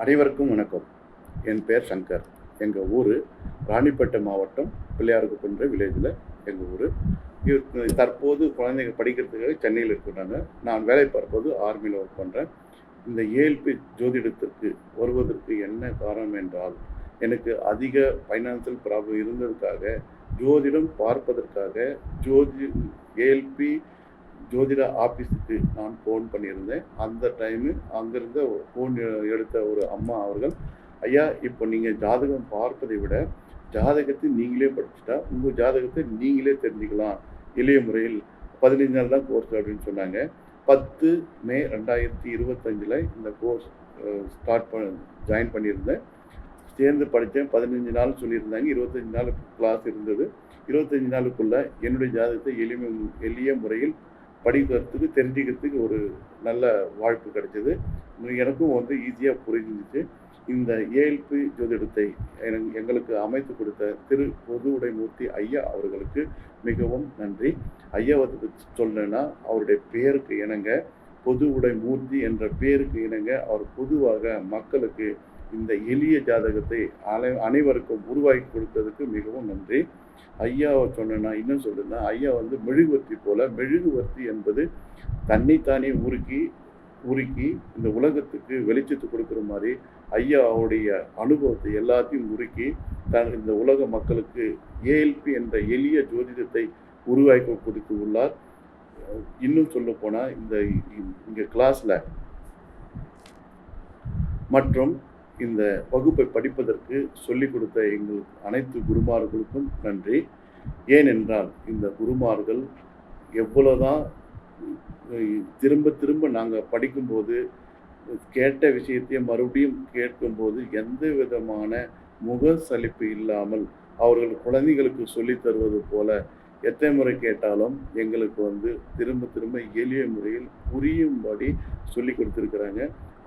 அனைவருக்கும் வணக்கம். என் பேர் சங்கர். எங்கள் ஊர் ராணிப்பேட்டை மாவட்டம் பிள்ளையாருக்குன்ற வில்லேஜில் எங்கள் ஊர். தற்போது குழந்தைங்க படிக்கிறதுக்காக சென்னையில் இருக்கிறாங்க நான் வேலை பார்ப்பது ஆர்மியில் ஒர்க் பண்ணுறேன் இந்த ஏழ்பி ஜோதிடத்திற்கு வருவதற்கு என்ன காரணம் என்றால் எனக்கு அதிக ஃபைனான்சியல் ப்ராப்ளம் இருந்ததுக்காக ஜோதிடம் பார்ப்பதற்காக ஜோதி ஏஎல்பி ஜோதிட ஆஃபீஸுக்கு நான் ஃபோன் பண்ணியிருந்தேன். அந்த டைமு அங்கிருந்த ஃபோன் எடுத்த ஒரு அம்மா அவர்கள் ஐயா இப்போ நீங்கள் ஜாதகம் பார்ப்பதை விட ஜாதகத்தை நீங்களே படிச்சுட்டா உங்கள் ஜாதகத்தை நீங்களே தெரிஞ்சுக்கலாம். எளிய முறையில் பதினைஞ்சு நாள் தான் கோர்ஸ் அப்படின்னு சொன்னாங்க. பத்து மே ரெண்டாயிரத்தி இருபத்தஞ்சில் இந்த கோர்ஸ் ஸ்டார்ட் பண்ண ஜாயின் பண்ணியிருந்தேன். சேர்ந்து படித்தேன். பதினஞ்சு நாள் சொல்லியிருந்தாங்க. இருபத்தஞ்சி நாள் கிளாஸ் இருந்தது. இருபத்தஞ்சி நாளுக்குள்ளே என்னுடைய ஜாதகத்தை எளிமை எளிய முறையில் படிக்கிறதுக்கு தெரிஞ்சுக்கிறதுக்கு ஒரு நல்ல வாய்ப்பு கிடைச்சிது. எனக்கும் வந்து ஈஸியாக புரிஞ்சிச்சு. இந்த ஏஎல்பி ஜோதிடத்தை எங்களுக்கு அமைத்து கொடுத்த திரு பொது உடைமூர்த்தி ஐயா அவர்களுக்கு மிகவும் நன்றி. ஐயாவை பற்றி சொல்லணுன்னா அவருடைய பெயருக்கு இணங்க பொது உடை மூர்த்தி என்ற பெயருக்கு இணங்க அவர் பொதுவாக மக்களுக்கு இந்த எளிய ஜாதகத்தை அனை அனைவருக்கும் உருவாக்கி கொடுத்ததுக்கு மிகவும் நன்றி. ஐயாவை சொன்னேன்னா இன்னும் சொல்றேன்னா ஐயா வந்து மெழுகுவர்த்தி போல மெழுகுவர்த்தி என்பது தன்னைத்தானே உருக்கி உருக்கி இந்த உலகத்துக்கு வெளிச்சத்து கொடுக்குற மாதிரி ஐயாவுடைய அனுபவத்தை எல்லாத்தையும் உருக்கி தன் இந்த உலக மக்களுக்கு ஏஎல்பி என்ற எளிய ஜோதிடத்தை உருவாக்கி கொடுத்து உள்ளார். இன்னும் சொல்ல போனால் இந்த இங்கே கிளாஸில் மற்றும் இந்த வகுப்பை படிப்பதற்கு சொல்லிக் கொடுத்த எங்கள் அனைத்து குருமார்களுக்கும் நன்றி. ஏனென்றால் இந்த குருமார்கள் எவ்வளோதான் திரும்ப திரும்ப நாங்கள் படிக்கும்போது கேட்ட விஷயத்தை மறுபடியும் கேட்கும்போது எந்த விதமான முக சலிப்பு இல்லாமல் அவர்கள் குழந்தைகளுக்கு சொல்லித் தருவது போல எத்தனை முறை கேட்டாலும் எங்களுக்கு வந்து திரும்ப திரும்ப எளிய முறையில் புரியும்படி சொல்லி கொடுத்துருக்குறாங்க.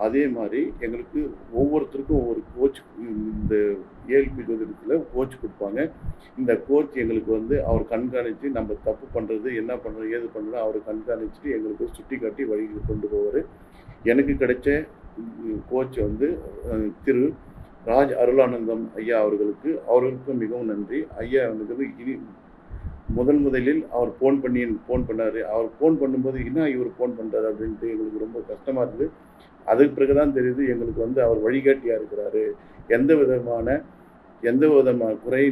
அதே மாதிரி எங்களுக்கு ஒவ்வொருத்தருக்கும் ஒவ்வொரு கோச் இந்த ஏஎல்பி ஜோதிடத்தில் கோச் கொடுப்பாங்க. இந்த கோச் எங்களுக்கு வந்து அவர் கண்காணித்து நம்ம தப்பு பண்ணுறது என்ன பண்ணுறது ஏது பண்ணுறது அவர் கண்காணிச்சுட்டு எங்களுக்கு சுட்டி காட்டி வழியில் கொண்டு போவார். எனக்கு கிடைச்ச கோச் வந்து திரு ராஜ் அருளானந்தம் ஐயா அவர்களுக்கு அவர்களுக்கும் மிகவும் நன்றி. ஐயா வந்து இனி முதன் முதலில் அவர் ஃபோன் பண்ணி ஃபோன் பண்ணார். அவர் ஃபோன் பண்ணும்போது என்ன இவர் ஃபோன் பண்ணுறாரு அப்படின்ட்டு எங்களுக்கு ரொம்ப கஷ்டமாக இருந்தது. அதுக்கு பிறகு தான் தெரியுது எங்களுக்கு வந்து அவர் வழிகாட்டியாக இருக்கிறாரு. எந்த விதமான எந்த விதமான குறை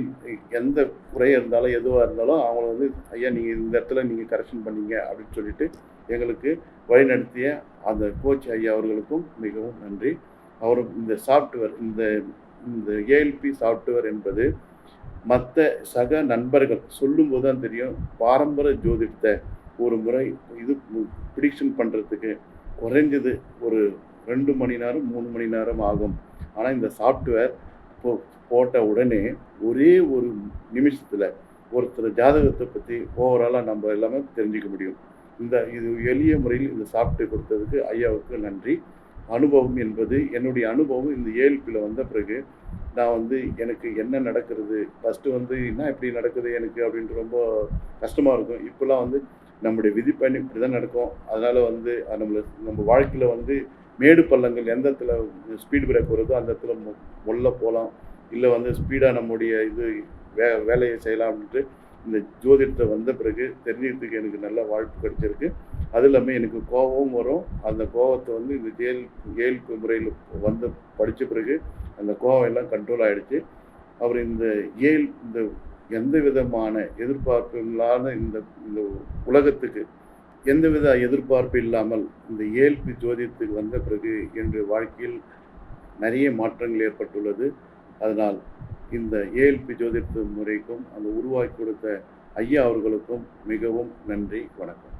எந்த குறை இருந்தாலும் எதுவாக இருந்தாலும் அவங்கள வந்து ஐயா நீங்கள் இந்த இடத்துல நீங்கள் கரெக்ஷன் பண்ணீங்க அப்படின்னு சொல்லிட்டு எங்களுக்கு வழிநடத்திய அந்த கோச் ஐயா அவர்களுக்கும் மிகவும் நன்றி. அவரும் இந்த சாஃப்ட்வேர் இந்த இந்த ஏஎல்பி சாஃப்ட்வேர் என்பது மற்ற சக நண்பர்கள் சொல்லும்போது தான் தெரியும் பாரம்பரிய ஜோதிடத்தை ஒரு முறை இது ப்ரிடிக்ஷன் பண்ணுறதுக்கு குறைஞ்சது ஒரு ரெண்டு மணி நேரம் மூணு மணி நேரம் ஆகும். ஆனால் இந்த சாஃப்ட்வேர் போ போட்ட உடனே ஒரே ஒரு நிமிஷத்தில் ஒருத்தர் ஜாதகத்தை பற்றி ஓவராலாக நம்ம எல்லாமே தெரிஞ்சுக்க முடியும். இந்த இது எளிய முறையில் இந்த சாஃப்ட்வேர் கொடுத்ததுக்கு ஐயாவுக்கு நன்றி. அனுபவம் என்பது என்னுடைய அனுபவம் இந்த ஏழுப்பில் வந்த பிறகு நான் வந்து எனக்கு என்ன நடக்கிறது? ஃபஸ்ட்டு வந்து என்ன இப்படி நடக்குது எனக்கு அப்படின்ட்டு ரொம்ப கஷ்டமாக இருக்கும். இப்போல்லாம் வந்து நம்முடைய விதிப்பயன் இப்படி தான் நடக்கும். அதனால் வந்து நம்மளை நம்ம வாழ்க்கையில் வந்து மேடு பள்ளங்கள் எந்த இடத்துல ஸ்பீடு பிரேக் வருதோ அந்த இடத்துல மொல்ல போகலாம். இல்லை வந்து ஸ்பீடாக நம்முடைய இது வே வேலையை செய்யலாம் அப்படின்ட்டு இந்த ஜோதிடத்தை வந்த பிறகு தெரிஞ்சுக்கிறதுக்கு எனக்கு நல்ல வாய்ப்பு கிடைச்சிருக்கு. அது இல்லாமல் எனக்கு கோபமும் வரும். அந்த கோபத்தை வந்து இந்த ஜெயில் ஜெயில் முறையில் வந்து படித்த பிறகு அந்த கோபம் எல்லாம் கண்ட்ரோல் ஆகிடுச்சு அவர் இந்த ஏல் இந்த எந்த விதமான எதிர்பார்ப்பு இல்லாத இந்த இந்த உலகத்துக்கு எந்தவித எதிர்பார்ப்பு இல்லாமல் இந்த ஏல்பி ஜோதியத்துக்கு வந்த பிறகு என்னுடைய வாழ்க்கையில் நிறைய மாற்றங்கள் ஏற்பட்டுள்ளது. அதனால் இந்த ஏஎல்பி ஜோதிட முறைக்கும் அந்த உருவாக்கி கொடுத்த ஐயா அவர்களுக்கும் மிகவும் நன்றி வணக்கம்.